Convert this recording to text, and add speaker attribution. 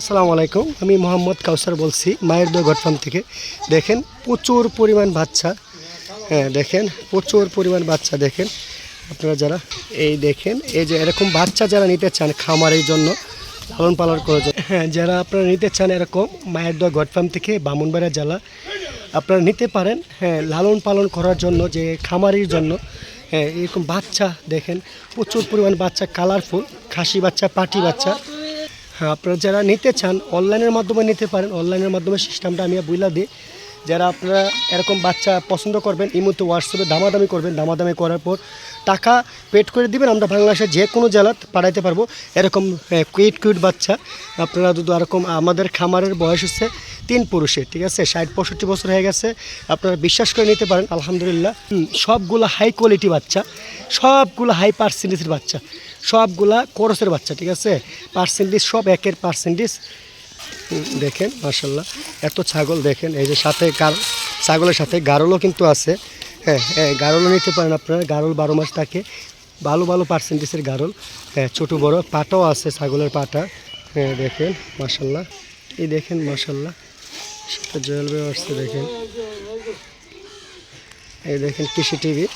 Speaker 1: আসসালামু আলাইকুম। আমি মোহাম্মদ কাউসার বলছি, মায়ের দোয়া গট ফার্ম থেকে। দেখেন, প্রচুর পরিমাণ বাচ্চা। হ্যাঁ দেখেন, প্রচুর পরিমাণ বাচ্চা, দেখেন। আপনারা যারা, এই দেখেন, এই যে এরকম বাচ্চা যারা নিতে চান খামারের জন্য, লালন পালন করার জন্য হ্যাঁ যারা আপনারা নিতে চান এরকম মায়ের দোয়া গট ফার্ম থেকে বামুনবাড়া জেলা, আপনারা নিতে পারেন হ্যাঁ লালন পালন করার জন্য, যে খামারির জন্য হ্যাঁ এরকম বাচ্চা, দেখেন, প্রচুর পরিমাণ বাচ্চা, কালারফুল, খাসি বাচ্চা, পাটি বাচ্চা আপনারা যারা নিতে চান অনলাইনের মাধ্যমে নিতে পারেন। অনলাইনের মাধ্যমে সিস্টেমটা আমি বুঝলা দিই। যারা আপনারা এরকম বাচ্চা পছন্দ করবেন ইমুতে হোয়াটসঅ্যাপে দামাদামি করবেন, দামাদামি করার পর টাকা পেড করে দিবেন, আমরা বাংলাদেশের যে কোনো জেলাত পাঠাইতে পারব। এরকম কুইট কুইট বাচ্চা, আপনারা যদি এরকম আমাদের খামারের বয়স হচ্ছে তিন পুরুষের, ঠিক আছে? ষাট, পঁয়ষট্টি বছর হয়ে গেছে, আপনারা বিশ্বাস করে নিতে পারেন, আলহামদুলিল্লাহ। সবগুলো হাই কোয়ালিটি বাচ্চা, সবগুলো হাই পার্সেন্টেজের বাচ্চা, সবগুলা করসের বাচ্চা, ঠিক আছে? পার্সেন্টেজ সব একের পার্সেন্টেজ দেখেন মার্শাল্লাহ এত ছাগল দেখেন, এই যে সাথে ছাগলের সাথে গারলও কিন্তু আছে। হ্যাঁ হ্যাঁ গারলও নিতে পারেন আপনারা। গারল বারো মাস থাকে। ভালো ভালো পার্সেন্টেজের গারল। হ্যাঁ ছোটো, বড়ো পাটাও আছে ছাগলের পাটা। হ্যাঁ দেখেন মার্শাল্লাহ এই দেখেন মার্শাল্লাহ সাথে জয়েল বেও আসছে, দেখেন। এই দেখেন, কৃষি টিভি।